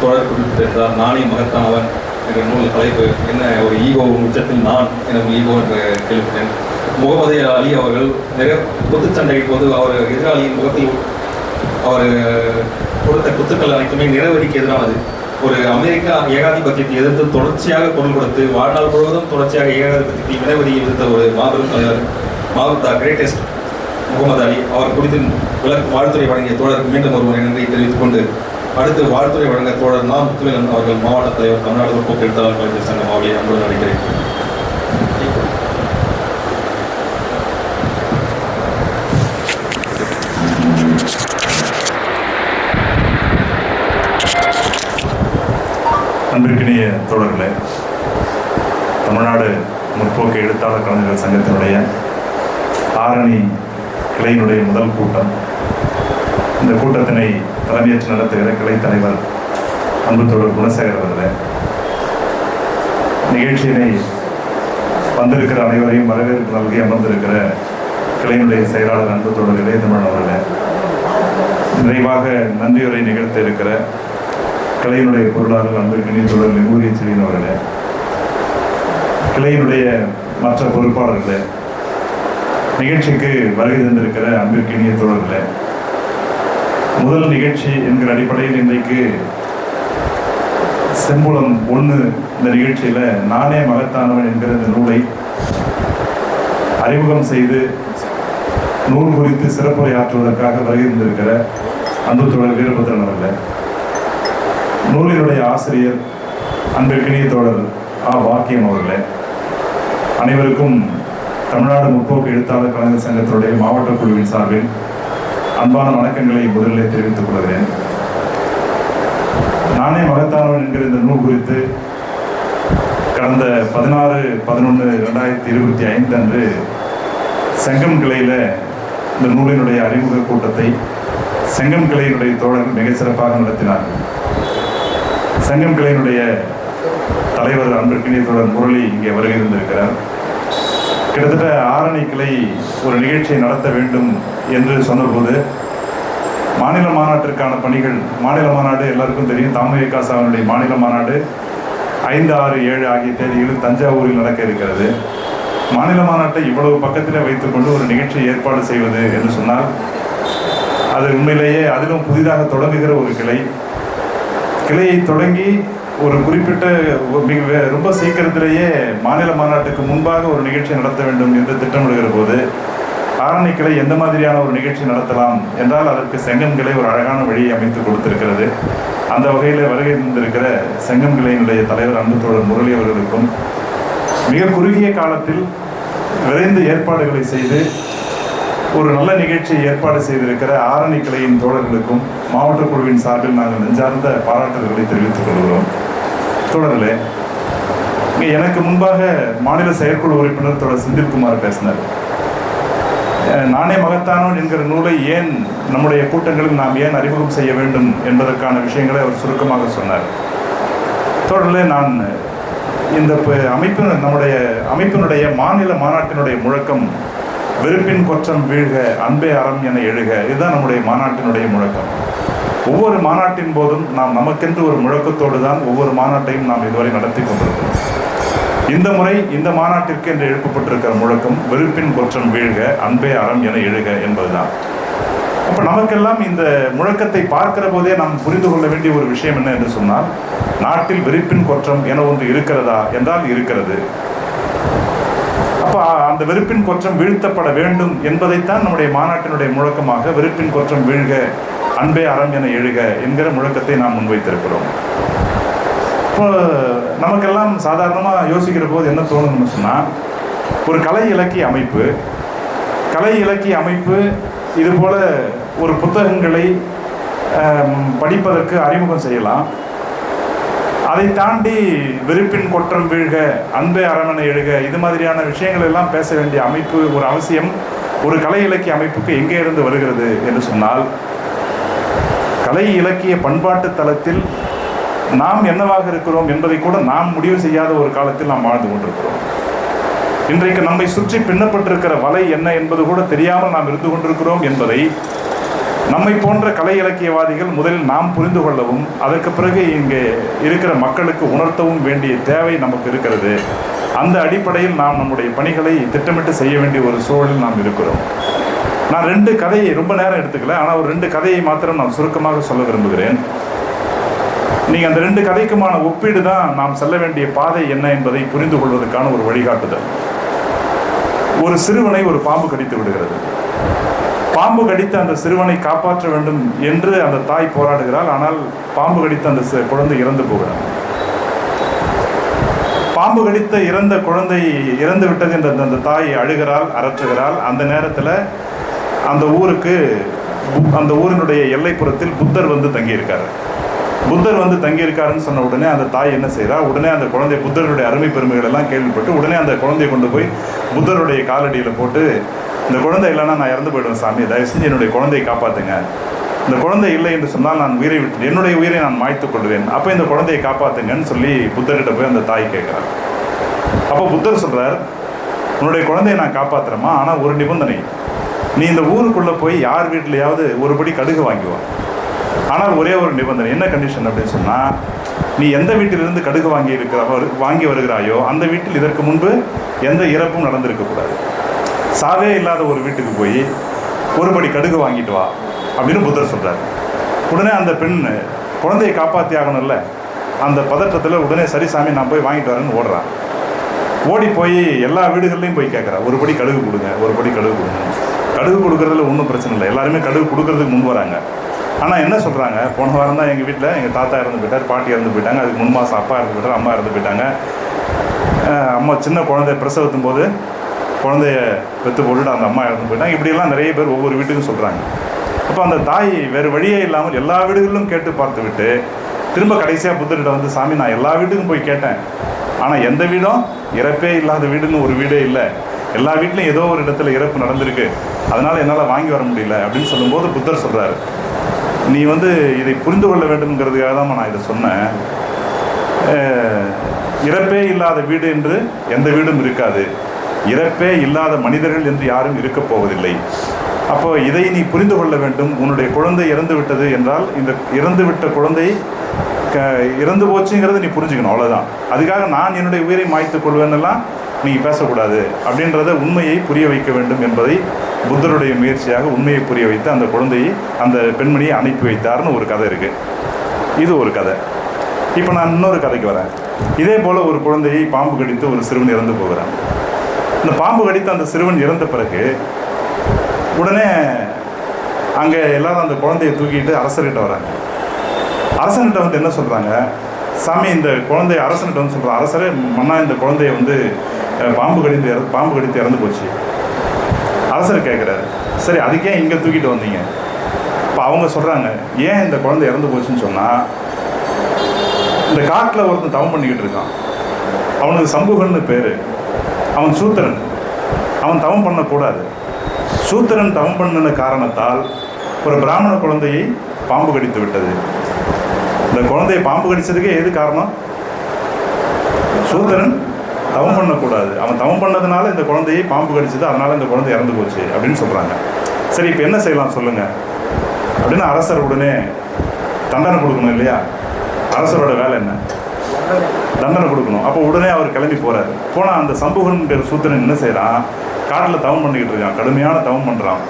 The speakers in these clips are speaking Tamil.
தொடர் குறிப்பிட்டிருக்கிறார் நானே மகத்தானவன் என்ற நூல் தலைப்பு என்ன ஒரு ஈகோ உச்சத்தில் நான்? எனக்கு ஈகோ என்று கேள்விப்பட்டேன். முகமது அலி அவர்கள் நிறைய குத்துச்சண்டைக்கு போது அவர் எதிராளியின் முகத்தில் அவர் கொடுத்த குத்துக்கள் அனைத்துமே நிறவெறிக்கு எதிரானது. ஒரு அமெரிக்கா ஏகாதிபத்தியத்தை எதிர்த்து தொடர்ச்சியாக குரல் கொடுத்து வாழ்நாள் முழுவதும் தொடர்ச்சியாக ஏகாதிபத்தியத்தை நிறவெறியை எதிர்த்த ஒரு மாபெரும் தலைவர் மாவட்ட கிரேட்டஸ்ட் முகமது அலி. அவர் குறித்து விளக்கு வாழ்த்துறை வழங்கிய தோழர் மீண்டும் ஒருமுறை நன்றி தெரிவித்துக் கொண்டு அடுத்து வாழ்த்துறை வழங்க தோழர் நா முத்துவேலன் அவர்கள் மாவட்ட தலைவர் தமிழ்நாடு முற்போக்கு எழுத்தாளர் கலைஞர் சங்கம் அவர்களை அன்புடன் நடிக்கிறேன் அன்பிற்கினிய தோழர்களே தமிழ்நாடு முற்போக்கு எழுத்தாளர் கலைஞர்கள் சங்கத்தினுடைய ஆரணி கிளையினுடைய முதல் கூட்டம். இந்த கூட்டத்தினை தலைமையேற்று நடத்துகிற கிளை தலைவர் அன்புத்தோழர் குணசேகர் அவர்களே நிகழ்ச்சியினை வந்திருக்கிற அனைவரையும் வரவேற்பு நல்கி அமர்ந்திருக்கிற கிளையினுடைய செயலாளர் அன்பு தோழர் இளையதமிழன் அவர்களே நிறைவாக நன்றியுரை நிகழ்த்த இருக்கிற கிளையினுடைய பொருளாளர் அன்பிற்கினிய தொடர் நெகூரிய செலின் அவர்களே கிளையினுடைய மற்ற பொறுப்பாளர்களே நிகழ்ச்சிக்கு வருகை தந்திருக்கிற அன்பிற்கினிய தோழர்களே முதல் நிகழ்ச்சி என்கிற அடிப்படையில் இன்றைக்கு செம்புளம் ஒன்று இந்த நிகழ்ச்சியில் நானே மகத்தானவன் என்கிற இந்த நூலை அறிமுகம் செய்து நூல் குறித்து சிறப்புரையாற்றுவதற்காக வருகை தந்திருக்கிற அன்பு தோழர் வீரபத்ரன் அவர்கள். நூலினுடைய ஆசிரியர் அன்பிற்கினிய தோழர் ஆ. வாக்கியம் அவர்களே. அனைவருக்கும் தமிழ்நாடு முற்போக்கு எழுத்தாளர் கலைஞர் சங்கத்தினுடைய மாவட்ட குழுவின் சார்பில் அன்பான வணக்கங்களை முதலில் தெரிவித்துக் கொள்கிறேன். நானே மகத்தானவன் என்கிற இந்த நூல் குறித்து கடந்த பதினாறு பதினொன்று ரெண்டாயிரத்தி இருபத்தி ஐந்து அன்று செங்கம் கிளையில் இந்த நூலினுடைய அறிமுக கூட்டத்தை செங்கம் கிளையினுடைய தோழர் மிக சிறப்பாக நடத்தினார். செங்கம் கிளையினுடைய தலைவர் அன்பிற்கினிய தோழர் முரளி இங்கே வருகை இருந்திருக்கிறார் கிட்டத்தட்ட ஆரணி கிளை ஒரு நிகழ்ச்சியை நடத்த வேண்டும் என்று சொன்னபோது மாநில மாநாட்டிற்கான பணிகள் மாநில மாநாடு எல்லாருக்கும் தெரியும். தாமரை காசாவினுடைய மாநில மாநாடு ஐந்து ஆறு ஏழு ஆகிய தேதிகளில் தஞ்சாவூரில் நடக்க இருக்கிறது. மாநில மாநாட்டை இவ்வளவு பக்கத்தில் வைத்துக்கொண்டு ஒரு நிகழ்ச்சியை ஏற்பாடு செய்வது என்று சொன்னால் அது உண்மையிலேயே அதிலும் புதிதாக தொடங்குகிற ஒரு கிளை. கிளையை தொடங்கி ஒரு குறிப்பிட்ட மிக ரொம்ப சீக்கிரத்திலேயே மாநில மாநாட்டுக்கு முன்பாக ஒரு நிகழ்ச்சி நடத்த வேண்டும் என்று திட்டமிடுகிற போது ஆரணி கிளை எந்த மாதிரியான ஒரு நிகழ்ச்சி நடத்தலாம் என்றால் அதற்கு செங்கம் கிளை ஒரு அழகான வழியை அமைத்து கொடுத்திருக்கிறது. அந்த வகையில் வருகை தந்திருக்கிற செங்கம் கிளையினுடைய தலைவர் அன்பு தோழர் முரளி அவர்களுக்கும் மிக குறுகிய காலத்தில் விரைந்து ஏற்பாடுகளை செய்து ஒரு நல்ல நிகழ்ச்சியை ஏற்பாடு செய்திருக்கிற ஆரணி கிளையின் தோழர்களுக்கும் மாவட்ட குழுவின் சார்பில் நாங்கள் நெஞ்சார்ந்த பாராட்டுதல்களை தெரிவித்துக் கொள்கிறோம். தோழர்களே இங்கே எனக்கு முன்பாக மாநில செயற்குழு உறுப்பினர் தொடர் செந்தில்குமார் பேசினார். நானே மகத்தானவன் என்கிற நூலை ஏன் நம்முடைய கூட்டங்களில் நாம் ஏன் அறிமுகம் செய்ய வேண்டும் என்பதற்கான விஷயங்களை அவர் சுருக்கமாக சொன்னார். தொடர்ந்து நான் இந்த அமைப்பு அமைப்பின் நம்முடைய அமைப்பினுடைய மாநில மாநாட்டினுடைய முழக்கம் வெறுப்பின் கொற்றம் வீழ்க அன்பே அறம் என எழுக. இதுதான் நம்முடைய மாநாட்டினுடைய முழக்கம். ஒவ்வொரு மாநாட்டின் போதும் நாம் நமக்கென்று ஒரு முழக்கத்தோடு தான் ஒவ்வொரு மாநாட்டையும் நாம் இதுவரை நடத்தி கொண்டிருக்கிறோம். இந்த முறை இந்த மாநாட்டிற்கு என்று எழுப்பப்பட்டிருக்கிற முழக்கம் வெறுப்பின் கொற்றம் வீழ்க அன்பே அறம் என எழுக என்பதுதான். அப்ப நமக்கெல்லாம் இந்த முழக்கத்தை பார்க்கிற போதே நாம் புரிந்து கொள்ள வேண்டிய ஒரு விஷயம் என்ன என்று சொன்னால் நாட்டில் வெறுப்பின் கொற்றம் என ஒன்று இருக்கிறதா? என்றால் இருக்கிறது. அப்ப அந்த வெறுப்பின் கொற்றம் வீழ்த்தப்பட வேண்டும் என்பதைத்தான் நம்முடைய மாநாட்டினுடைய முழக்கமாக வெறுப்பின் கொற்றம் வீழ்க அன்பே அறம் என எழுக என்கிற முழக்கத்தை நாம் முன்வைத்திருக்கிறோம். இப்போ நமக்கெல்லாம் சாதாரணமாக யோசிக்கிற போது என்ன தோணும்னு சொன்னால் ஒரு கலை இலக்கிய அமைப்பு கலை இலக்கிய அமைப்பு இது போல் ஒரு புத்தகங்களை படிப்பதற்கு அறிமுகம் செய்யலாம். அதை தாண்டி வெறுப்பின் கொற்றம் வீழ்க அன்பே அரண்மனை எழுக இது மாதிரியான விஷயங்கள் எல்லாம் பேச வேண்டிய அமைப்பு ஒரு அவசியம் ஒரு கலை இலக்கிய அமைப்புக்கு எங்கே இருந்து வருகிறது என்று சொன்னால் கலை இலக்கிய பண்பாட்டு தளத்தில் நாம் என்னவாக இருக்கிறோம் என்பதை கூட நாம் முடிவு செய்யாத ஒரு காலத்தில் நாம் வாழ்ந்து கொண்டிருக்கிறோம். இன்றைக்கு நம்மை சுற்றி பின்னப்பட்டிருக்கிற வலை என்ன என்பது கூட தெரியாமல் நாம் இருந்து கொண்டிருக்கிறோம் என்பதை நம்மை போன்ற கலை இலக்கியவாதிகள் முதலில் நாம் புரிந்து கொள்ளவும் அதற்கு பிறகு இங்கே இருக்கிற மக்களுக்கு உணர்த்தவும் வேண்டிய தேவை நமக்கு இருக்கிறது. அந்த அடிப்படையில் நாம் நம்முடைய பணிகளை திட்டமிட்டு செய்ய வேண்டிய ஒரு சூழலில் நாம் இருக்கிறோம். நான் ரெண்டு கதையை ரொம்ப நேரம் எடுத்துக்கல ஆனால் ஒரு ரெண்டு கதையை மாத்திரம் நான் சுருக்கமாக சொல்ல விரும்புகிறேன். நீங்கள் அந்த ரெண்டு கதைக்குமான ஒப்பீடு தான் நாம் செல்ல வேண்டிய பாதை என்ன என்பதை புரிந்து கொள்வதற்கான ஒரு வழிகாட்டுதல். ஒரு சிறுவனை ஒரு பாம்பு கடித்து விடுகிறது. பாம்பு கடித்து அந்த சிறுவனை காப்பாற்ற வேண்டும் என்று அந்த தாய் போராடுகிறாள் ஆனால் பாம்பு கடித்து அந்த குழந்தை இறந்து போகிறார் பாம்பு கடித்த இறந்த குழந்தை இறந்து விட்டது என்ற அந்த- அந்த தாய் அழுகிறாள் அரற்றுகிறாள். அந்த நேரத்தில் அந்த ஊருக்கு அந்த ஊரினுடைய எல்லைப்புறத்தில் புத்தர் வந்து தங்கியிருக்காரு. புத்தர் வந்து தங்கியிருக்காருன்னு சொன்ன உடனே அந்த தாய் என்ன செய்கிறா உடனே அந்த குழந்தை புத்தருடைய அருமை பெருமைகள் எல்லாம் கேள்விப்பட்டு உடனே அந்த குழந்தையை கொண்டு போய் புத்தருடைய காலடியில் போட்டு இந்த குழந்தை இல்லைன்னா நான் இறந்து போயிடுவேன் சாமி. தயவு செஞ்சு என்னுடைய குழந்தையை காப்பாற்றுங்க இந்த குழந்தை இல்லை என்று சொன்னால் நான் உயிரை விட்டு என்னுடைய உயிரை நான் மாய்த்துக் கொள்வேன். அப்போ இந்த குழந்தையை காப்பாத்துங்கன்னு சொல்லி புத்தர்கிட்ட போய் அந்த தாய் கேட்குறார். அப்போ புத்தர் சொல்கிறார் உன்னுடைய குழந்தையை நான் காப்பாத்துறேம்மா ஆனால் ஒரு நிபந்தனை. நீ இந்த ஊருக்குள்ளே போய் யார் வீட்டிலையாவது ஒரு படி கடுகு வாங்கிவா ஆனால் ஒரே ஒரு நிபந்தனை என்ன கண்டிஷன் அப்படின்னு சொன்னால் நீ எந்த வீட்டிலிருந்து கடுகு வாங்கி இருக்கிற வாங்கி வருகிறாயோ அந்த வீட்டில் இதற்கு முன்பு எந்த இறப்பும் நடந்திருக்கக்கூடாது சாவே இல்லாத ஒரு வீட்டுக்கு போய் ஒரு படி கடுகு வாங்கிட்டு வா. அப்படின்னு புத்தர் சொல்கிறார் உடனே அந்த பெண் குழந்தையை காப்பாற்றி ஆகணும்ல அந்த பதற்றத்தில் உடனே சரி சாமி நான் போய் வாங்கிட்டு வரேன்னு ஓடுறான் ஓடி போய் எல்லா வீடுகள்லையும் போய் கேட்குறா ஒரு படி கடுகு கொடுங்க ஒரு படி கடுகு கொடுங்க. கடுகு கொடுக்குறதுல ஒன்றும் பிரச்சனை இல்லை. எல்லாருமே கடுகு கொடுக்கறதுக்கு முன் வராங்க. ஆனால் என்ன சொல்கிறாங்க போன வாரம் தான் எங்கள் வீட்டில் எங்கள் தாத்தா இறந்து போயிட்டார் பாட்டி இறந்து போயிட்டாங்க. அதுக்கு முன் மாதம் அப்பா இறந்து போயிட்டார் அம்மா இறந்து போயிட்டாங்க. அம்மா சின்ன குழந்தைய பிரசவத்தும் போது குழந்தைய பெற்று போட்டுட்டு அந்த அம்மா இறந்து போயிட்டாங்க. இப்படியெல்லாம் நிறைய பேர் ஒவ்வொரு வீட்டுக்கும் சொல்கிறாங்க அப்போ அந்த தாய் வேறு வழியே இல்லாமல் எல்லா வீடுகளிலும் கேட்டு பார்த்து விட்டு திரும்ப கடைசியாக புத்தர்கிட்ட வந்து சாமி நான் எல்லா வீட்டுக்கும் போய் கேட்டேன். ஆனால் எந்த வீடும் இறப்பே இல்லாத வீடுன்னு ஒரு வீடே இல்லை. எல்லா வீட்லையும் ஏதோ ஒரு இடத்துல இறப்பு நடந்திருக்கு. அதனால் என்னால் வாங்கி வர முடியல. அப்படின்னு சொல்லும்போது புத்தர் சொல்கிறாரு நீ வந்து இதை புரிந்து கொள்ள வேண்டும்ங்கிறதுக்காக தான் நான் இதை சொன்னேன். இறப்பே இல்லாத வீடு என்று எந்த வீடும் இருக்காது. இறப்பே இல்லாத மனிதர்கள் என்று யாரும் இருக்கப் போவதில்லை. அப்போ இதை நீ புரிந்து கொள்ள வேண்டும். உன்னுடைய குழந்தை இறந்து விட்டது என்றால் இந்த இறந்து விட்ட குழந்தை க இறந்து போச்சுங்கிறத நீ புரிஞ்சுக்கணும் அவ்வளோதான் அதுக்காக நான் என்னுடைய உயிரை மாய்த்துக் கொள்வேன்னெல்லாம் நீ பேசக்கூடாது அப்படின்றத உண்மையை புரிய வைக்க வேண்டும் என்பதை புத்தருடைய முயற்சியாக உண்மையை புரிய வைத்து அந்த குழந்தையை அந்த பெண்மணியை அனுப்பி வைத்தார்னு ஒரு கதை இருக்குது இது ஒரு கதை. இப்போ நான் இன்னொரு கதைக்கு வரேன். இதே போல் ஒரு குழந்தையை பாம்பு கடித்து ஒரு சிறுவன் இறந்து போகிறான். இந்த பாம்பு கடித்து அந்த சிறுவன் இறந்த பிறகு உடனே அங்கே எல்லாரும் அந்த குழந்தையை தூக்கிட்டு அரசர்கிட்ட வராங்க. அரசன்கிட்ட வந்து என்ன சொல்கிறாங்க சாமி இந்த குழந்தைய அரசன்கிட்ட வந்து சொல்கிறாங்க அரசரே மன்னா இந்த குழந்தைய வந்து பாம்பு கடித்து இற பாம்பு கடித்து இறந்து போச்சு. அரசர் கேட்குறாரு சரி அதுக்கே இங்கே தூக்கிட்டு வந்தீங்க? இப்போ அவங்க சொல்கிறாங்க ஏன் இந்த குழந்தை இறந்து போச்சுன்னு சொன்னால் இந்த காட்டில் ஒருத்தன் தவம் பண்ணிக்கிட்டு இருக்கான். அவனுக்கு சம்புகன்னு பேர். அவன் சூத்திரன். அவன் தவம் பண்ணக்கூடாது. சூத்திரன் தவம் பண்ணின காரணத்தால் ஒரு பிராமண குழந்தையை பாம்பு கடித்து விட்டது. இந்த குழந்தையை பாம்பு கடிச்சதுக்கே எது காரணம்? சூத்திரன் தவம் பண்ணக்கூடாது. அவன் தவம் பண்ணதுனால இந்த குழந்தையை பாம்பு கடிச்சது அதனால இந்த குழந்தை இறந்து போச்சு அப்படின்னு சொல்கிறாங்க சரி இப்போ என்ன செய்யலாம் சொல்லுங்க. அப்படின்னு அரசர் உடனே தண்டனை கொடுக்கணும் இல்லையா? அரசரோட வேலை என்ன? தண்டனை கொடுக்கணும். அப்போ உடனே அவர் கிளம்பி போகிறார் போனால் அந்த சம்புகன்கிற சூத்திரன் என்ன செய்கிறான் காட்டில் தவம் பண்ணிக்கிட்டு இருக்கான். கடுமையான தவம் பண்ணுறான்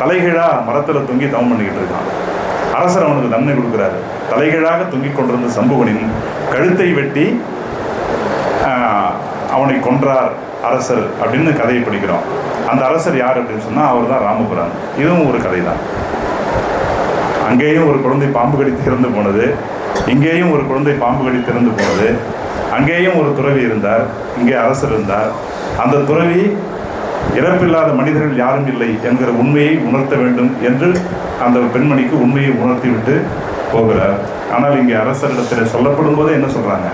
தலைகீழா மரத்தில் தொங்கி தவம் பண்ணிக்கிட்டு இருக்கான். அரசர் அவனுக்கு தண்டனை கொடுக்குறாரு. தலைகீழாக தொங்கிக் கொண்டிருந்த சம்புகனின் கழுத்தை வெட்டி அவனை கொன்றார் அரசர் அப்படின்னு கதையை படிக்கிறோம். அந்த அரசர் யார் அப்படின்னு சொன்னால் அவர் தான் ராமபுரான். இதுவும் ஒரு கதை தான் அங்கேயும் ஒரு குழந்தை பாம்பு கடித்து இறந்து போனது. இங்கேயும் ஒரு குழந்தை பாம்பு கடித்து இறந்து போனது. அங்கேயும் ஒரு துறவி இருந்தார். இங்கே அரசர் இருந்தார். அந்த துறவி இறப்பில்லாத மனிதர்கள் யாரும் இல்லை என்கிற உண்மையை உணர்த்த வேண்டும் என்று அந்த பெண்மணிக்கு உண்மையை உணர்த்திவிட்டு போகிறார். ஆனால் இங்கே அரசரிடத்தில் சொல்லப்படும் போதே என்ன சொல்றாங்க?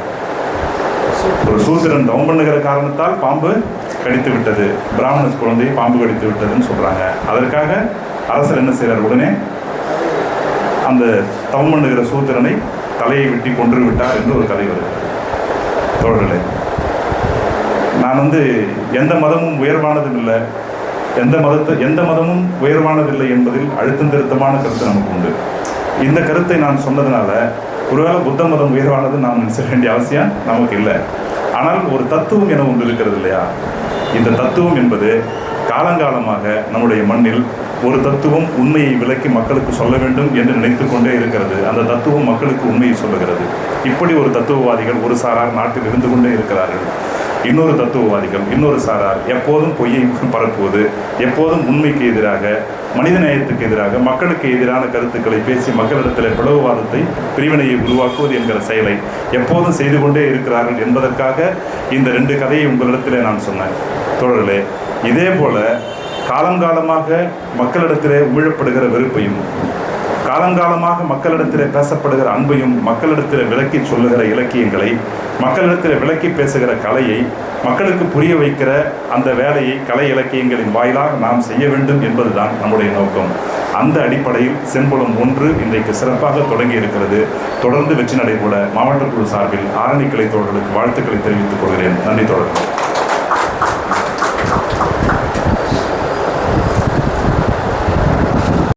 ஒரு சூத்திரன் தவம் பண்ணுகிற காரணத்தால் பாம்பு கடித்து விட்டது. பிராமண குழந்தையை பாம்பு கடித்து விட்டதுன்னு சொல்றாங்க. அதற்காக அரசர் என்ன செய்கிறார் உடனே அந்த தவம் பண்ணுகிற சூத்திரனை தலையை வெட்டி கொன்று விட்டார் என்று ஒரு கதை வருது. தோழர்களே நான் வந்து எந்த மதமும் உயர்வானதும் இல்லை எந்த மதத்தை எந்த மதமும் உயர்வானதில்லை என்பதில் அழுத்தம் திருத்தமான கருத்து நமக்கு உண்டு. இந்த கருத்தை நான் சொன்னதுனால ஒருவேளை புத்த மதம் உயர்வானது நாம் நினைச்சிட வேண்டிய அவசியம் நமக்கு இல்லை. ஆனால் ஒரு தத்துவம் என ஒன்று இருக்கிறது இல்லையா? இந்த தத்துவம் என்பது காலங்காலமாக நம்முடைய மண்ணில் ஒரு தத்துவம் உண்மையை விலக்கி மக்களுக்கு சொல்ல வேண்டும் என்று நினைத்து கொண்டே இருக்கிறது. அந்த தத்துவம் மக்களுக்கு உண்மையை சொல்லுகிறது. இப்படி ஒரு தத்துவவாதிகள் ஒரு சாரார் நாட்டில் இருந்து கொண்டே இருக்கிறார்கள். இன்னொரு தத்துவவாதிகள் இன்னொரு சாரார் எப்போதும் பொய்யை பரப்புவது எப்போதும் உண்மைக்கு எதிராக மனித நேயத்துக்கு எதிராக மக்களுக்கு எதிரான கருத்துக்களை பேசி மக்களிடத்தில் பிளவுவாதத்தை பிரிவினையை உருவாக்குவது என்கிற செயலை எப்போதும் செய்து கொண்டே இருக்கிறார்கள் என்பதற்காக இந்த ரெண்டு கதையை உங்களிடத்திலே நான் சொன்னேன். தோழலே இதே போல காலங்காலமாக மக்களிடத்திலே உமிழப்படுகிற வெறுப்பையும் காலங்காலமாக மக்களிடத்தில் பேசப்படுகிற அன்பையும் மக்களிடத்தில் விளக்கி சொல்லுகிற இலக்கியங்களை மக்களிடத்தில் விளக்கி பேசுகிற கலையை மக்களுக்கு புரிய வைக்கிற அந்த வேலையை கலை இலக்கியங்களின் வாயிலாக நாம் செய்ய வேண்டும் என்பதுதான் நம்முடைய நோக்கம். அந்த அடிப்படையில் செம்புலம் ஒன்று இன்றைக்கு சிறப்பாக தொடங்கி இருக்கிறது. தொடர்ந்து வெற்றி நடைபெற மாவட்ட குழு சார்பில் ஆரணிக்கலை தோழர்களுக்கு வாழ்த்துக்களை தெரிவித்துக் கொள்கிறேன். நன்றி தொடர்பு